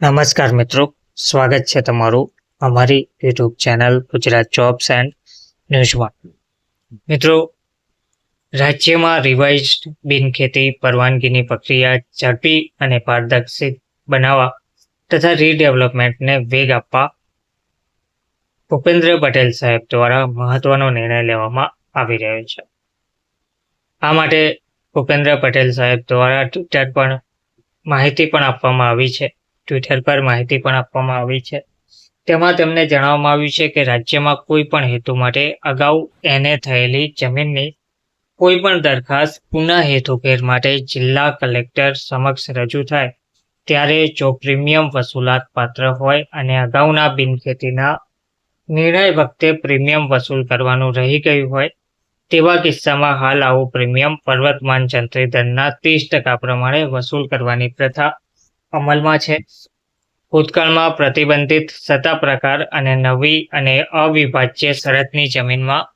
નમસ્કાર મિત્રો, સ્વાગત છે તમારું અમારી YouTube channel Gujarat jobs and ન્યૂઝમાં મિત્રો, રાજ્યમાં રિવાઇઝડ બિનખેતી પરવાનગીની પ્રક્રિયા ઝડપી અને પારદર્શિત બનાવવા તથા રીડેવલપમેન્ટને વેગ આપવા ભૂપેન્દ્ર પટેલ સાહેબ દ્વારા મહત્વનો નિર્ણય લેવામાં આવી રહ્યો છે. આ માટે ભૂપેન્દ્ર પટેલ સાહેબ દ્વારા ટ્વિટર પર માહિતી પણ આપવામાં આવી છે. ટ્વિટર પર માહિતી પણ આપવામાં આવી છે. તેમાં તેમને જણાવવામાં આવ્યું છે કે રાજ્યમાં કોઈ પણ હેતુ માટે અગાઉ એને થયેલી જમીનની કોઈ પણ દરખાસ્ત પુનઃ હેતુફેર માટે જિલ્લા કલેક્ટર સમક્ષ રજૂ થાય, ત્યારે જો પ્રીમિયમ વસૂલાત પાત્ર હોય અને અગાઉના બિનખેતીના નિર્ણય વખતે પ્રીમિયમ વસૂલ કરવાનું રહી ગયું હોય, તેવા કિસ્સામાં હાલ આવું પ્રીમિયમ પર્વતમાન જંત્રી દરના ત્રીસ ટકા પ્રમાણે વસૂલ કરવાની પ્રથા અમલમાં છે. ભૂતકાળમાં પ્રતિબંધિત સત્તા પ્રકાર અને નવી અને અવિભાજ્ય શરતની જમીનમાં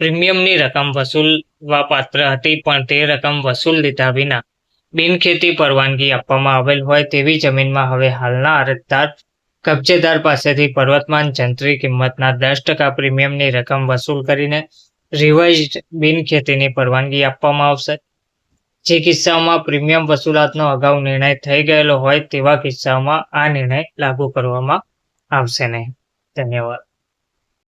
પ્રીમિયમની રકમ વસૂલવા પાત્ર હતી, પણ તે રકમ વસૂલ લીધા વિના બિનખેતી પરવાનગી આપવામાં આવેલ હોય તેવી જમીનમાં હવે હાલના અરજદાર કબજેદાર પાસેથી પર્વતમાન જંત્રી કિંમતના દસ ટકા પ્રીમિયમની રકમ વસૂલ કરીને રિવાઇઝડ બિનખેતીની પરવાનગી આપવામાં આવશે. જે કિસ્સાઓમાં પ્રીમિયમ વસૂલાતનો અગાઉ નિર્ણય થઈ ગયેલો હોય તેવા કિસ્સાઓમાં આ નિર્ણય લાગુ કરવામાં આવશે નહીં. ધન્યવાદ.